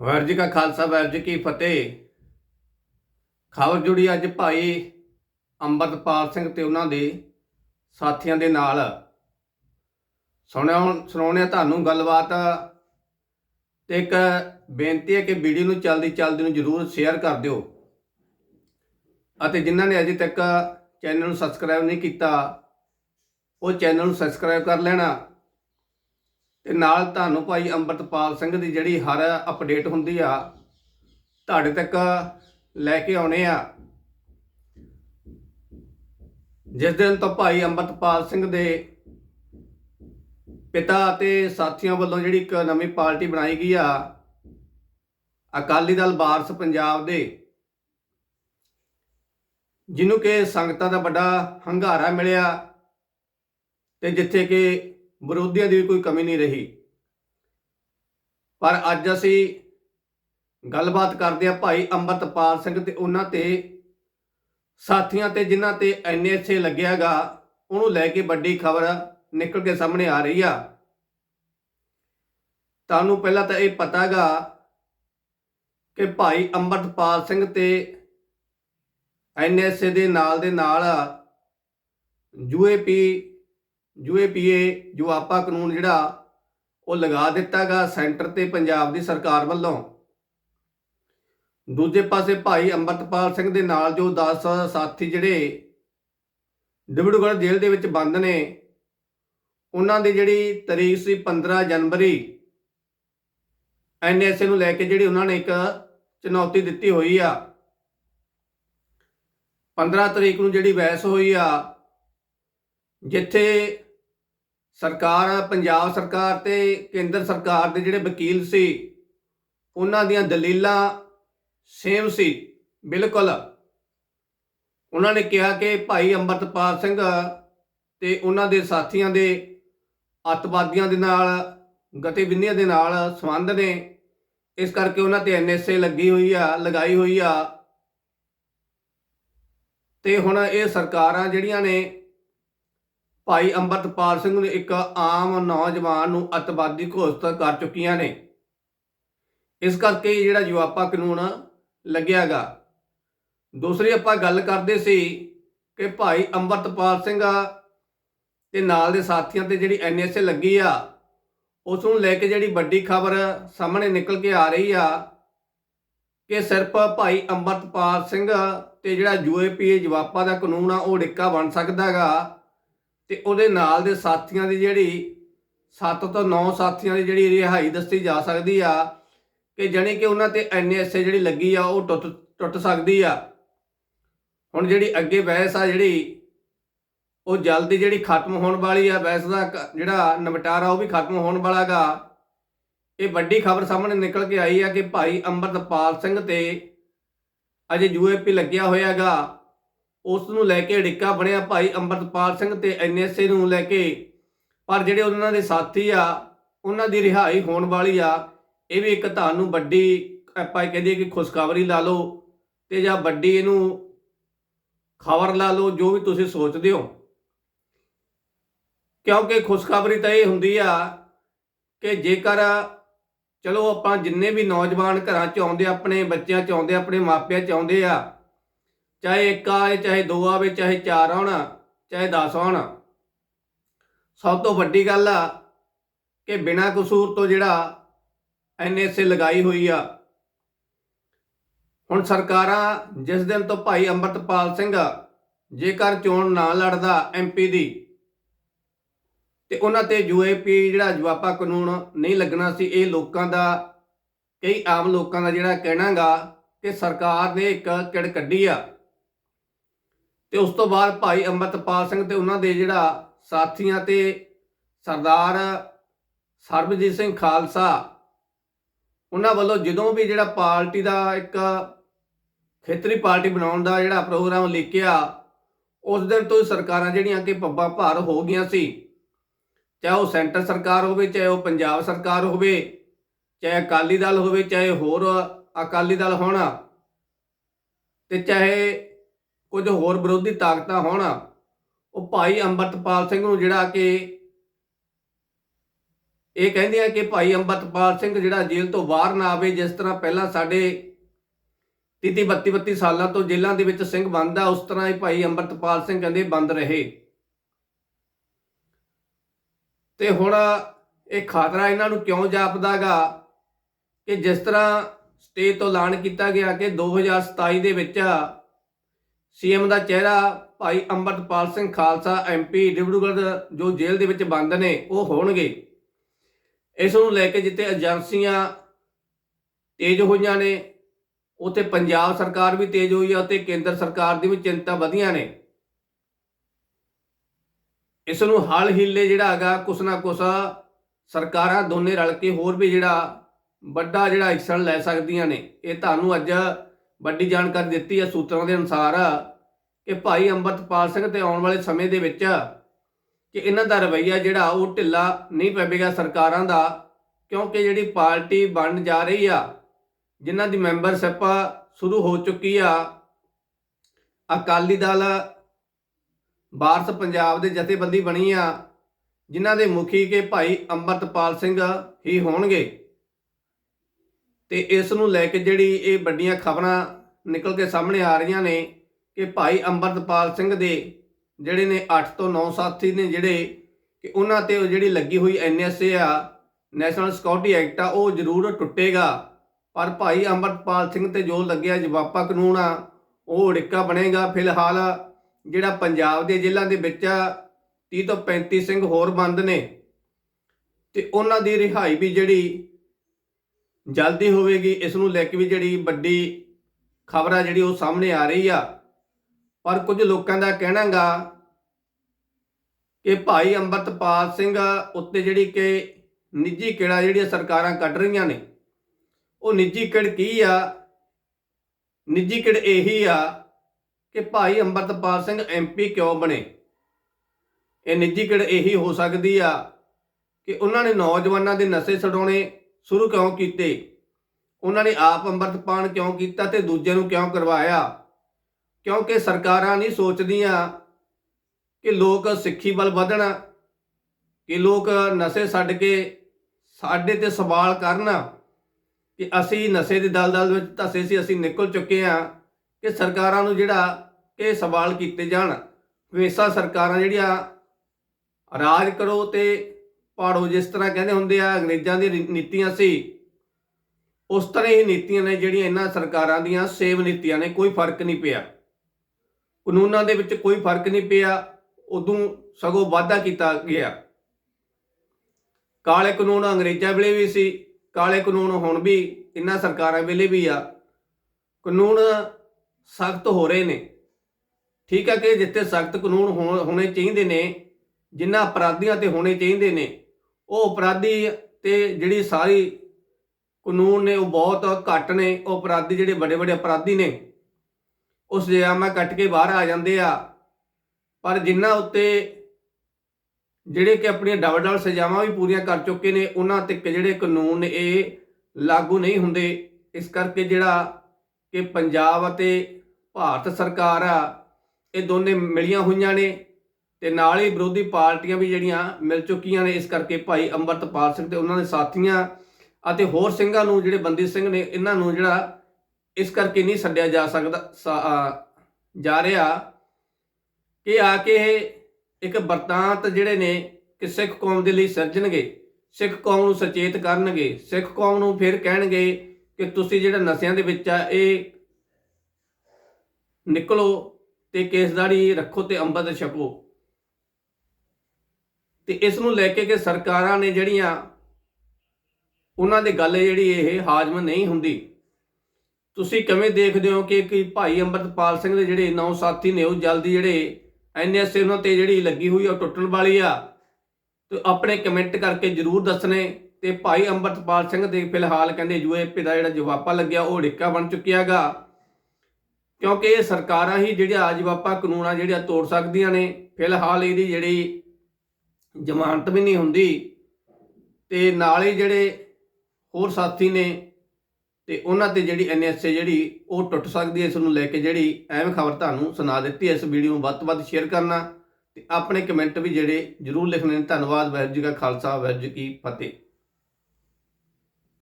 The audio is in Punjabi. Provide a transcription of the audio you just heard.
ਵਾਹਿਗੁਰੂ ਜੀ ਕਾ ਖਾਲਸਾ ਵਾਹਿਗੁਰੂ ਜੀ ਕੀ ਫਤਿਹ। ਖਬਰ ਜੁੜੀ ਅੱਜ ਭਾਈ ਅੰਮ੍ਰਿਤਪਾਲ ਸਿੰਘ ਤੇ ਉਹਨਾਂ ਦੇ ਸਾਥੀਆਂ ਦੇ ਨਾਲ। ਸੁਣਿਆ ਸੁਣਾਉਣੇ ਤੁਹਾਨੂੰ ਗੱਲਬਾਤ। ਤੇ ਇੱਕ ਬੇਨਤੀ ਹੈ ਕਿ ਵੀਡੀਓ ਨੂੰ ਚਲਦੀ ਚਲਦੀ ਨੂੰ ਜਰੂਰ ਸ਼ੇਅਰ ਕਰ ਦਿਓ। ਅਤੇ ਜਿਨ੍ਹਾਂ ਨੇ ਅਜੇ ਤੱਕ ਚੈਨਲ ਨੂੰ ਸਬਸਕ੍ਰਾਈਬ ਨਹੀਂ ਕੀਤਾ, ਉਹ ਚੈਨਲ ਨੂੰ ਸਬਸਕ੍ਰਾਈਬ ਕਰ ਲੈਣਾ। ਤੇ ਨਾਲ ਤੁਹਾਨੂੰ ਭਾਈ ਅੰਮ੍ਰਿਤਪਾਲ ਸਿੰਘ ਦੀ ਜਿਹੜੀ ਹਰ ਅਪਡੇਟ ਹੁੰਦੀ ਆ, ਤੁਹਾਡੇ ਤੱਕ ਲੈ ਕੇ ਆਉਣੇ ਆ। ਜਿਸ ਦਿਨ ਤੋਂ ਭਾਈ ਅੰਮ੍ਰਿਤਪਾਲ ਸਿੰਘ ਦੇ ਪਿਤਾ ਅਤੇ ਸਾਥੀਆਂ ਵੱਲੋਂ ਜਿਹੜੀ ਇੱਕ ਨਵੀਂ ਪਾਰਟੀ ਬਣਾਈ ਗਈ ਆ, ਅਕਾਲੀ ਦਲ ਵਾਰਸ ਪੰਜਾਬ ਦੇ, ਜਿਹਨੂੰ ਕਿ ਸੰਗਤਾਂ ਦਾ ਵੱਡਾ ਹੰਗਾਰਾ ਮਿਲਿਆ ਤੇ ਜਿੱਥੇ ਕਿ ਵਿਰੋਧੀਆਂ ਦੀ ਵੀ ਕੋਈ ਕਮੀ ਨਹੀਂ ਰਹੀ। ਪਰ ਅੱਜ ਅਸੀਂ ਗੱਲਬਾਤ ਕਰਦੇ ਹਾਂ ਭਾਈ ਅੰਮ੍ਰਿਤਪਾਲ ਸਿੰਘ ਤੇ ਉਹਨਾਂ ਤੇ, ਸਾਥੀਆਂ ਤੇ ਜਿਨ੍ਹਾਂ ਤੇ ਐਨਐਸਏ ਲੱਗਿਆਗਾ ਉਹਨੂੰ ਲੈ ਕੇ ਵੱਡੀ ਖਬਰ ਨਿਕਲ ਕੇ ਸਾਹਮਣੇ ਆ ਰਹੀ ਆ। ਤੁਹਾਨੂੰ ਪਹਿਲਾਂ ਤਾਂ ਇਹ ਪਤਾਗਾ ਕਿ ਭਾਈ ਅੰਮ੍ਰਿਤਪਾਲ ਸਿੰਘ ਤੇ ਐਨਐਸਏ ਦੇ ਨਾਲ ਦੇ ਨਾਲ ਯੂਏਪੀ ਯੂਏਪੀਏ ਜੋ ਆਪਾ ਕਾਨੂੰਨ ਜਿਹੜਾ, ਉਹ ਲਗਾ ਦਿੱਤਾਗਾ ਸੈਂਟਰ ਤੇ ਪੰਜਾਬ ਦੀ ਸਰਕਾਰ ਵੱਲੋਂ। ਦੂਜੇ ਪਾਸੇ ਭਾਈ ਅੰਮ੍ਰਿਤਪਾਲ ਸਿੰਘ ਦੇ ਨਾਲ ਜੋ 10 ਸਾਥੀ ਜਿਹੜੇ ਡਿਬੜੂਗੜ੍ਹ ਜੇਲ੍ਹ ਦੇ ਵਿੱਚ ਬੰਦ ਨੇ, ਉਹਨਾਂ ਦੀ ਜਿਹੜੀ ਤਰੀਕ ਸੀ 15 ਜਨਵਰੀ ਐਨਐਸਏ ਨੂੰ ਲੈ ਕੇ ਜਿਹੜੀ ਉਹਨਾਂ ਨੇ ਇੱਕ ਚੁਣੌਤੀ ਦਿੱਤੀ ਹੋਈ ਆ। 15 ਤਰੀਕ ਨੂੰ ਜਿਹੜੀ ਬਹਿਸ ਹੋਈ ਆ, ਜਿੱਥੇ ਸਰਕਾਰ, ਪੰਜਾਬ ਸਰਕਾਰ ਤੇ ਕੇਂਦਰ ਸਰਕਾਰ ਦੇ ਜਿਹੜੇ ਵਕੀਲ ਸੀ, ਉਹਨਾਂ ਦੀਆਂ ਦਲੀਲਾਂ ਸੇਮ ਸੀ, ਬਿਲਕੁਲ। ਉਹਨਾਂ ਨੇ ਕਿਹਾ ਕਿ ਭਾਈ ਅੰਮ੍ਰਿਤਪਾਲ ਸਿੰਘ ਤੇ ਉਹਨਾਂ ਦੇ ਸਾਥੀਆਂ ਦੇ ਅੱਤਵਾਦੀਆਂ ਦੇ ਨਾਲ, ਗਤੀਵਿਧੀਆਂ ਦੇ ਨਾਲ ਸੰਬੰਧ ਨੇ। ਇਸ ਕਰਕੇ ਉਹਨਾਂ ਤੇ ਐਨਐਸਏ ਲੱਗੀ ਹੋਈ ਆ, ਲਗਾਈ ਹੋਈ ਆ। ਤੇ ਹੁਣ ਇਹ ਸਰਕਾਰਾਂ ਜਿਹੜੀਆਂ ਨੇ ਭਾਈ ਅੰਮ੍ਰਿਤਪਾਲ ਸਿੰਘ ਨੂੰ ਇੱਕ ਆਮ ਨੌਜਵਾਨ ਨੂੰ ਅਤਵਾਦੀ ਘੋਸ਼ਿਤ ਕਰ ਚੁੱਕੀਆਂ ਨੇ। ਇਸ ਕਰਕੇ ਜਿਹੜਾ ਜਵਾਪਾ ਕਾਨੂੰਨ ਲੱਗਿਆਗਾ। ਦੂਸਰੀ ਆਪਾਂ ਗੱਲ ਕਰਦੇ ਸੀ ਕਿ ਭਾਈ ਅੰਮ੍ਰਿਤਪਾਲ ਸਿੰਘ ਤੇ ਨਾਲ ਦੇ ਸਾਥੀਆਂ ਤੇ ਜਿਹੜੀ ਐਨਐਸਏ ਲੱਗੀ ਆ, ਉਸ ਨੂੰ ਲੈ ਕੇ ਜਿਹੜੀ ਵੱਡੀ ਖਬਰ ਸਾਹਮਣੇ ਨਿਕਲ ਕੇ ਆ ਰਹੀ ਆ ਕਿ ਸਿਰਫ ਭਾਈ ਅੰਮ੍ਰਿਤਪਾਲ ਸਿੰਘ ਤੇ ਜਿਹੜਾ ਯੂਏਪੀਏ ਜਵਾਪਾ ਦਾ ਕਾਨੂੰਨ ਆ, ਉਹ ਡਿੱਕਾ ਬਣ ਸਕਦਾਗਾ। ਤੇ ਉਹਦੇ ਨਾਲ ਦੇ ਸਾਥੀਆਂ ਦੀ ਜਿਹੜੀ 7 ਤੋਂ 9 ਸਾਥੀਆਂ ਦੀ ਜਿਹੜੀ ਰਿਹਾਈ ਦੱਸੀ ਜਾ ਸਕਦੀ ਆ, ਕਿ ਜਾਣੀ ਕਿ ਉਹਨਾਂ ਤੇ ਐਨਐਸਏ ਜਿਹੜੀ ਲੱਗੀ ਆ, ਉਹ ਟੁੱਟ ਟੁੱਟ ਸਕਦੀ ਆ। ਹੁਣ ਜਿਹੜੀ ਅੱਗੇ ਬਹਿਸ ਆ ਜਿਹੜੀ, ਉਹ ਜਲਦੀ ਜਿਹੜੀ ਖਤਮ ਹੋਣ ਵਾਲੀ ਆ, ਬਹਿਸ ਦਾ ਕ- ਜਿਹੜਾ ਨਿਪਟਾਰਾ ਉਹ ਵੀ ਖਤਮ ਹੋਣ ਵਾਲਾਗਾ ਇਹ ਵੱਡੀ ਖਬਰ ਸਾਹਮਣੇ ਨਿਕਲ ਕੇ ਆਈ ਆ ਕਿ ਭਾਈ ਅੰਮ੍ਰਿਤਪਾਲ ਸਿੰਘ ਤੇ ਅਜੇ ਯੂਏਪੀ ਲੱਗਿਆ ਹੋਇਆਗਾ ਉਸ ਨੂੰ ਲੈ ਕੇ ਅੜਿੱਕਾ ਬਣਿਆ ਭਾਈ ਅੰਮ੍ਰਿਤਪਾਲ ਸਿੰਘ ਤੇ ਐਨਐਸਏ ਨੂੰ ਲੈ ਕੇ। ਪਰ ਜਿਹੜੇ ਉਹਨਾਂ ਦੇ ਸਾਥੀ ਆ, ਉਹਨਾਂ ਦੀ ਰਿਹਾਈ ਹੋਣ ਵਾਲੀ ਆ, ਇਹ ਵੀ ਇੱਕ ਤੁਹਾਨੂੰ ਵੱਡੀ, ਆਪਾਂ ਕਹਦੇ ਕਿ ਖੁਸ਼ਖਬਰੀ ਲਾ ਲਓ ਤੇ ਜਾਂ ਵੱਡੀ ਇਹਨੂੰ ਖਬਰ ਲਾ ਲਓ, ਜੋ ਵੀ ਤੁਸੀਂ ਸੋਚਦੇ ਹੋ। ਕਿਉਂਕਿ ਖੁਸ਼ਖਬਰੀ ਤਾਂ ਇਹ ਹੁੰਦੀ ਆ ਕਿ ਜੇਕਰ ਚਲੋ ਆਪਾਂ ਜਿੰਨੇ ਵੀ ਨੌਜਵਾਨ ਘਰਾਂ ਚ ਆਉਂਦੇ ਆਪਣੇ ਬੱਚਿਆਂ ਚ ਆਉਂਦੇ ਆਪਣੇ ਮਾਪਿਆਂ ਚ ਆਉਂਦੇ ਆ ਚਾਹੇ ਇੱਕ ਆਏ, ਚਾਹੇ ਦੋ ਆਵੇ, ਚਾਹੇ ਚਾਰ ਆਉਣ ਚਾਹੇ 10 ਆਉਣ ਸਭ ਤੋਂ ਵੱਡੀ ਗੱਲ ਆ ਕਿ ਬਿਨਾਂ ਕਸੂਰ ਤੋਂ ਜਿਹੜਾ ਐਨਐਸਏ ਲਗਾਈ ਹੋਈ ਆ। ਹੁਣ ਸਰਕਾਰਾਂ ਜਿਸ ਦਿਨ ਤੋਂ ਭਾਈ ਅੰਮ੍ਰਿਤਪਾਲ ਸਿੰਘ ਜੇਕਰ ਚੋਣ ਨਾ ਲੜਦਾ ਐਮਪੀ ਦੀ, ਤੇ ਉਹਨਾਂ ਤੇ ਯੂਏਪੀ ਜਿਹੜਾ ਜਵਾਪਾ ਕਾਨੂੰਨ ਨਹੀਂ ਲੱਗਣਾ ਸੀ, ਇਹ ਲੋਕਾਂ ਦਾ, ਕਈ ਆਮ ਲੋਕਾਂ ਦਾ ਜਿਹੜਾ ਕਹਿਣਾਗਾ ਕਿ ਸਰਕਾਰ ਨੇ ਇੱਕ ਕਿੜ ਕੱਢੀ ਆ। ਤੇ ਉਸ ਤੋਂ ਬਾਅਦ ਭਾਈ ਅੰਮ੍ਰਿਤਪਾਲ ਸਿੰਘ ਤੇ ਉਹਨਾਂ ਦੇ ਜਿਹੜਾ ਸਾਥੀਆਂ ਤੇ ਸਰਦਾਰ ਸਰਬਜੀਤ ਸਿੰਘ ਖਾਲਸਾ, ਉਹਨਾਂ ਵੱਲੋਂ ਜਦੋਂ ਵੀ ਜਿਹੜਾ ਪਾਰਟੀ ਦਾ ਇੱਕ ਖੇਤਰੀ ਪਾਰਟੀ ਬਣਾਉਣ ਦਾ ਜਿਹੜਾ ਪ੍ਰੋਗਰਾਮ ਲਿਖਿਆ, ਉਸ ਦਿਨ ਤੋਂ ਹੀ ਸਰਕਾਰਾਂ ਜਿਹੜੀਆਂ ਕਿ ਪੱਬਾਂ ਭਾਰ ਹੋ ਗਈਆਂ ਸੀ। ਚਾਹੇ ਉਹ ਸੈਂਟਰ ਸਰਕਾਰ ਹੋਵੇ, ਚਾਹੇ ਉਹ ਪੰਜਾਬ ਸਰਕਾਰ ਹੋਵੇ, ਚਾਹੇ ਅਕਾਲੀ ਦਲ ਹੋਵੇ, ਚਾਹੇ ਹੋਰ ਅਕਾਲੀ ਦਲ ਹੋਣ, ਤੇ ਚਾਹੇ ਕੁਝ ਹੋਰ ਵਿਰੋਧੀ ਤਾਕਤਾਂ ਹੋਣ, ਉਹ ਭਾਈ ਅੰਮ੍ਰਿਤਪਾਲ ਸਿੰਘ ਨੂੰ ਜਿਹੜਾ ਕਿ ਇਹ ਕਹਿੰਦੇ ਆ ਕਿ ਭਾਈ ਅੰਮ੍ਰਿਤਪਾਲ ਸਿੰਘ ਜਿਹੜਾ ਜੇਲ੍ਹ ਤੋਂ ਬਾਹਰ ਨਾ ਆਵੇ, ਜਿਸ ਤਰ੍ਹਾਂ ਪਹਿਲਾਂ ਸਾਡੇ 30 32 32 ਸਾਲਾਂ ਤੋਂ ਜੇਲ੍ਹਾਂ ਦੇ ਵਿੱਚ ਸਿੰਘ ਬੰਦ ਉਸ ਤਰ੍ਹਾਂ ਹੀ ਭਾਈ ਅੰਮ੍ਰਿਤਪਾਲ ਸਿੰਘ ਕਹਿੰਦੇ ਬੰਦ ਰਹੇ। ਤੇ ਹੁਣ ਇਹ ਖਤਰਾ ਇਹਨਾਂ ਨੂੰ ਕਿਉਂ ਜਾਪਦਾਗਾ ਕਿ ਜਿਸ ਤਰ੍ਹਾਂ ਸਟੇ ਤੋਂ ਐਲਾਨ ਕੀਤਾ ਗਿਆ ਕਿ 2027 ਦੇ ਵਿੱਚ ਸੀਐਮ ਦਾ ਚਿਹਰਾ ਭਾਈ ਅੰਮ੍ਰਿਤਪਾਲ ਸਿੰਘ ਖਾਲਸਾ ਐਮਪੀ ਡਿਬੜੂਗੜ੍ਹ ਜੋ ਜੇਲ੍ਹ ਦੇ ਵਿੱਚ ਬੰਦ ਨੇ, ਉਹ ਹੋਣਗੇ। ਇਸ ਨੂੰ ਲੈ ਕੇ ਜਿੱਤੇ ਏਜੰਸੀਆਂ ਤੇਜ਼ ਹੋਈਆਂ ਨੇ, ਉੱਥੇ ਪੰਜਾਬ ਸਰਕਾਰ ਵੀ ਤੇਜ਼ ਹੋਈ ਆ ਅਤੇ ਕੇਂਦਰ ਸਰਕਾਰ ਦੀ ਵੀ ਚਿੰਤਾ ਵਧੀਆਂ ਨੇ। ਇਸ ਨੂੰ ਹਲ ਹੀਲੇ ਜਿਹੜਾ ਹੈਗਾ, ਕੁਛ ਨਾ ਕੁਛ ਸਰਕਾਰਾਂ ਦੋਨੇ ਰਲ ਕੇ ਹੋਰ ਵੀ ਜਿਹੜਾ ਵੱਡਾ ਜਿਹੜਾ ਐਕਸ਼ਨ ਲੈ ਸਕਦੀਆਂ ਨੇ। ਇਹ ਤੁਹਾਨੂੰ ਅੱਜ ਵੱਡੀ ਜਾਣਕਾਰੀ ਦਿੱਤੀ ਹੈ ਸੂਤਰਾਂ ਦੇ ਅਨੁਸਾਰ ਕਿ ਭਾਈ ਅੰਮ੍ਰਿਤਪਾਲ ਸਿੰਘ ਤੇ ਆਉਣ ਵਾਲੇ ਸਮੇਂ ਦੇ ਵਿੱਚ ਕਿ ਇਹਨਾਂ ਦਾ ਰਵੱਈਆ ਜਿਹੜਾ ਉਹ ਢਿੱਲਾ ਨਹੀਂ ਪਵੇਗਾ ਸਰਕਾਰਾਂ ਦਾ, ਕਿਉਂਕਿ ਜਿਹੜੀ ਪਾਰਟੀ ਬਣ ਜਾ ਰਹੀ ਆ, ਜਿਨ੍ਹਾਂ ਦੀ ਮੈਂਬਰਸ਼ਿਪ ਸ਼ੁਰੂ ਹੋ ਚੁੱਕੀ ਆ, ਅਕਾਲੀ ਦਲ ਬਾਰਸ ਪੰਜਾਬ ਦੇ ਜਥੇਬੰਦੀ ਬਣੀ ਆ, ਜਿਨ੍ਹਾਂ ਦੇ ਮੁਖੀ ਕੇ ਭਾਈ ਅੰਮ੍ਰਿਤਪਾਲ ਸਿੰਘ ਹੀ ਹੋਣਗੇ। ਤੇ ਇਸ ਨੂੰ ਲੈ ਕੇ ਜਿਹੜੀ ਇਹ ਵੱਡੀਆਂ ਖਬਰਾਂ ਨਿਕਲ ਕੇ ਸਾਹਮਣੇ ਆ ਰਹੀਆਂ ਨੇ ਕਿ ਭਾਈ ਅੰਮ੍ਰਿਤਪਾਲ ਸਿੰਘ ਦੇ ਜਿਹੜੇ ਨੇ 8 ਤੋਂ 9 ਸਾਥੀ ਨੇ ਜਿਹੜੇ ਕਿ ਉਹਨਾਂ ਤੇ ਜਿਹੜੀ ਲੱਗੀ ਹੋਈ ਐਨਐਸਏ ਆ, ਨੈਸ਼ਨਲ ਸਿਕਿਉਰਿਟੀ ਐਕਟ ਆ, ਉਹ ਜ਼ਰੂਰ ਟੁੱਟੇਗਾ। ਪਰ ਭਾਈ ਅੰਮ੍ਰਿਤਪਾਲ ਸਿੰਘ ਤੇ ਜੋ ਲੱਗਿਆ ਜਵਾਪਾ ਕਾਨੂੰਨ ਆ, ਉਹ ੜਿੱਕਾ ਬਣੇਗਾ। ਫਿਲਹਾਲ ਜਿਹੜਾ ਪੰਜਾਬ ਦੇ ਜ਼ਿਲ੍ਹਾ ਦੇ ਵਿੱਚ 30 ਤੋਂ 35 ਸਿੰਘ ਹੋਰ ਬੰਦ ਨੇ। ਤੇ ਉਹਨਾਂ ਦੀ ਰਿਹਾਈ ਵੀ ਜਿਹੜੀ ਜਲਦੀ ਹੋਵੇਗੀ, ਇਸ ਨੂੰ ਲੈ ਕੇ ਵੀ ਜਿਹੜੀ ਵੱਡੀ ਖਬਰ ਆ ਜਿਹੜੀ ਉਹ ਸਾਹਮਣੇ ਆ ਰਹੀ ਆ। ਪਰ ਕੁਝ ਲੋਕਾਂ ਦਾ ਕਹਿਣਾਗਾ ਕਿ ਭਾਈ ਅੰਮ੍ਰਿਤਪਾਲ ਸਿੰਘ ਉੱਤੇ ਜਿਹੜੀ ਕਿ ਨਿੱਜੀ ਕਿਹੜਾ ਜਿਹੜੀਆਂ ਸਰਕਾਰਾਂ ਕੱਢ ਰਹੀਆਂ ਨੇ, ਉਹ ਨਿੱਜੀ ਕਿੜ ਕੀ ਆ? ਨਿੱਜੀ ਕਿੜ ਇਹੀ ਆ ਕਿ ਭਾਈ ਅੰਮ੍ਰਿਤਪਾਲ ਸਿੰਘ ਐਮਪੀ ਕਿਉਂ ਬਣੇ? ਇਹ ਨਿੱਜੀ ਕਿੜ ਇਹੀ ਹੋ ਸਕਦੀ ਆ ਕਿ ਉਹਨਾਂ ਨੇ ਨੌਜਵਾਨਾਂ ਦੇ ਨਸ਼ੇ ਛਡਾਉਣੇ ਸ਼ੁਰੂ ਕਿਉਂ ਕੀਤੇ? ਉਹਨਾਂ ਨੇ ਆਪ ਅੰਮ੍ਰਿਤਪਾਨ ਕਿਉਂ ਕੀਤਾ ਤੇ ਦੂਜਿਆਂ ਨੂੰ ਕਿਉਂ ਕਰਵਾਇਆ? ਕਿਉਂਕਿ ਸਰਕਾਰਾਂ ਨਹੀਂ ਸੋਚਦੀਆਂ ਕਿ ਲੋਕ ਸਿੱਖੀ ਵੱਲ ਵਧਣ, ਕਿ ਲੋਕ ਨਸ਼ੇ ਛੱਡ ਕੇ ਸਾਡੇ ਤੇ ਸਵਾਲ ਕਰਨ ਕਿ ਅਸੀਂ ਨਸ਼ੇ ਦੀ ਦਲਦਲ ਵਿੱਚ ਧਸੇ ਸੀ, ਅਸੀਂ ਨਿਕਲ ਚੁੱਕੇ ਹਾਂ ਕਿ ਸਰਕਾਰਾਂ ਨੂੰ ਜਿਹੜਾ ਕਿ ਸਵਾਲ ਕੀਤੇ ਜਾਣ। ਹਮੇਸ਼ਾ ਸਰਕਾਰਾਂ ਜਿਹੜੀਆਂ ਰਾਜ ਕਰੋ ਤੇ ਪਾੜੋ, ਜਿਸ ਤਰ੍ਹਾਂ ਕਹਿੰਦੇ ਹੁੰਦੇ ਆ, ਅੰਗਰੇਜ਼ਾਂ ਦੀ ਨੀਤੀਆਂ ਸੀ। ਉਸ ਤਰ੍ਹਾਂ ਹੀ ਨੀਤੀਆਂ ਨੇ ਜਿਹੜੀਆਂ ਇਹਨਾਂ ਸਰਕਾਰਾਂ ਦੀਆਂ ਸੇਵ ਨੀਤੀਆਂ ਨੇ, ਕੋਈ ਫ਼ਰਕ ਨਹੀਂ ਪਿਆ। ਕਾਨੂੰਨਾਂ ਦੇ ਵਿੱਚ ਕੋਈ ਫ਼ਰਕ ਨਹੀਂ ਪਿਆ, ਉਦੋਂ ਸਗੋਂ ਵਾਧਾ ਕੀਤਾ ਗਿਆ। ਕਾਲੇ ਕਾਨੂੰਨ ਅੰਗਰੇਜ਼ਾਂ ਵੇਲੇ ਵੀ ਸੀ, ਕਾਲੇ ਕਾਨੂੰਨ ਹੁਣ ਵੀ ਇਹਨਾਂ ਸਰਕਾਰਾਂ ਵੇਲੇ ਵੀ ਆ। ਕਾਨੂੰਨ ਸਖਤ ਹੋ ਰਹੇ ਨੇ। ਠੀਕ ਹੈ ਕਿ ਜਿੱਥੇ ਸਖਤ ਕਾਨੂੰਨ ਹੋਣ- ਹੋਣੇ ਚਾਹੀਦੇ ਨੇ ਜਿਨ੍ਹਾਂ ਅਪਰਾਧੀਆਂ ਤੇ ਹੋਣੇ ਚਾਹੀਦੇ ਨੇ ਉਹ ਅਪਰਾਧੀ ਤੇ ਜਿਹੜੀ ਸਾਰੀ ਕਾਨੂੰਨ ਨੇ ਉਹ ਬਹੁਤ ਘੱਟ ਨੇ, ਉਹ ਅਪਰਾਧੀ ਜਿਹੜੇ ਵੱਡੇ ਵੱਡੇ ਅਪਰਾਧੀ ਨੇ, ਉਸ ਜਗ੍ਹਾ ਕੱਟ ਕੇ ਬਾਹਰ ਆ ਜਾਂਦੇ ਆ। ਪਰ ਜਿਨ੍ਹਾਂ ਉੱਤੇ ਜਿਹੜੇ ਕਿ ਆਪਣੀਆਂ ਡਬਲ ਡਬਲ ਸਜ਼ਾਵਾਂ ਵੀ ਪੂਰੀਆਂ ਕਰ ਚੁੱਕੇ ਨੇ, ਉਹਨਾਂ ਤੇ ਜਿਹੜੇ ਕਾਨੂੰਨ ਨੇ ਇਹ ਲਾਗੂ ਨਹੀਂ ਹੁੰਦੇ। ਇਸ ਕਰਕੇ ਜਿਹੜਾ ਕਿ ਪੰਜਾਬ ਅਤੇ ਭਾਰਤ ਸਰਕਾਰ ਆ, ਇਹ ਦੋਨੇ ਮਿਲੀਆਂ ਹੋਈਆਂ ਨੇ। ਤੇ ਨਾਲ ਹੀ ਵਿਰੋਧੀ ਪਾਰਟੀਆਂ ਵੀ ਜਿਹੜੀਆਂ ਮਿਲ ਚੁੱਕੀਆਂ ਨੇ ਇਸ ਕਰਕੇ ਭਾਈ ਅੰਮ੍ਰਿਤਪਾਲ ਸਿੰਘ ਤੇ ਉਹਨਾਂ ਦੇ ਸਾਥੀਆਂ ਅਤੇ ਹੋਰ ਸਿੰਘਾਂ ਨੂੰ ਜਿਹੜੇ ਬੰਦੀ ਸਿੰਘ ਨੇ, ਇਹਨਾਂ ਨੂੰ ਜਿਹੜਾ ਇਸ ਕਰਕੇ ਨਹੀਂ ਛੱਡਿਆ ਜਾ ਸਕਦਾ ਜਾ ਰਿਹਾ ਕਿ ਆ ਕੇ ਇਹ ਇੱਕ ਵਰਤਾਂਤ ਜਿਹੜੇ ਨੇ ਕਿ ਸਿੱਖ ਕੌਮ ਦੇ ਲਈ ਸਿਰਜਣਗੇ, ਸਿੱਖ ਕੌਮ ਨੂੰ ਸੁਚੇਤ ਕਰਨਗੇ, ਸਿੱਖ ਕੌਮ ਨੂੰ ਫਿਰ ਕਹਿਣਗੇ ਕਿ ਤੁਸੀਂ ਜਿਹੜਾ ਨਸ਼ਿਆਂ ਦੇ ਵਿੱਚ ਆ, ਇਹ ਨਿਕਲੋ ਤੇ ਕੇਸਦਾਰੀ ਰੱਖੋ ਤੇ ਅੰਮ੍ਰਿਤ ਛਕੋ। ਤੇ ਇਸ ਨੂੰ ਲੈ ਕੇ ਕਿ ਸਰਕਾਰਾਂ ਨੇ ਜਿਹੜੀਆਂ ਉਹਨਾਂ ਦੀ ਗੱਲ ਜਿਹੜੀ ਇਹ ਹਾਜ਼ਮ ਨਹੀਂ ਹੁੰਦੀ। ਤੁਸੀਂ ਕਿਵੇਂ ਦੇਖਦੇ ਹੋ ਕਿ ਕਿ ਭਾਈ ਅੰਮ੍ਰਿਤਪਾਲ ਸਿੰਘ ਦੇ ਜਿਹੜੇ ਨੌ ਸਾਥੀ ਨੇ, ਉਹ ਜਲਦੀ ਜਿਹੜੇ ਐਨਐਸਏ ਉਹਨਾਂ ਤੇ ਜਿਹੜੀ ਲੱਗੀ ਹੋਈ ਆ, ਉਹ ਟੁੱਟਣ ਵਾਲੀ ਆ? ਤੇ ਆਪਣੇ ਕਮੈਂਟ ਕਰਕੇ ਜਰੂਰ ਦੱਸਣੇ। ਤੇ ਭਾਈ ਅੰਮ੍ਰਿਤਪਾਲ ਸਿੰਘ ਦੇ ਫਿਲਹਾਲ ਕਹਿੰਦੇ ਯੂਏਪੀ ਦਾ ਜਿਹੜਾ ਜਵਾਪਾ ਲੱਗਿਆ, ਉਹ ਢਿੱਕਾ ਬਣ ਚੁੱਕਿਆਗਾ ਕਿਉਂਕਿ ਇਹ ਸਰਕਾਰਾਂ ਹੀ ਜਿਹੜੀਆਂ ਜਵਾਬਾ ਕਾਨੂੰਨਾਂ ਜਿਹੜੀਆਂ ਤੋੜ ਸਕਦੀਆਂ ਨੇ। ਫਿਲਹਾਲ ਇਹਦੀ ਜਿਹੜੀ ਜ਼ਮਾਨਤ ਵੀ ਨਹੀਂ ਹੁੰਦੀ ਤੇ ਨਾਲ ਹੀ ਜਿਹੜੇ ਹੋਰ ਸਾਥੀ ਨੇ ਤੇ ਉਹਨਾਂ ਤੇ ਜਿਹੜੀ ਐਨਐਸਏ ਜਿਹੜੀ ਉਹ ਟੁੱਟ ਸਕਦੀ ਹੈ, ਇਸ ਨੂੰ ਲੈ ਕੇ ਜਿਹੜੀ ਐਵੇਂ ਖਬਰ ਤੁਹਾਨੂੰ ਸੁਣਾ ਦਿੱਤੀ ਹੈ। ਇਸ ਵੀਡੀਓ ਨੂੰ ਵੱਧ ਤੋਂ ਵੱਧ ਸ਼ੇਅਰ ਕਰਨਾ ਤੇ ਆਪਣੇ ਕਮੈਂਟ ਵੀ ਜਿਹੜੇ ਜਰੂਰ ਲਿਖਣੇ ਨੇ। ਧੰਨਵਾਦ, ਵਾਹਿਗੁਰੂ ਜੀ ਕਾ ਖਾਲਸਾ, ਵਾਹਿਗੁਰੂ ਜੀ ਕੀ ਫਤਿਹ।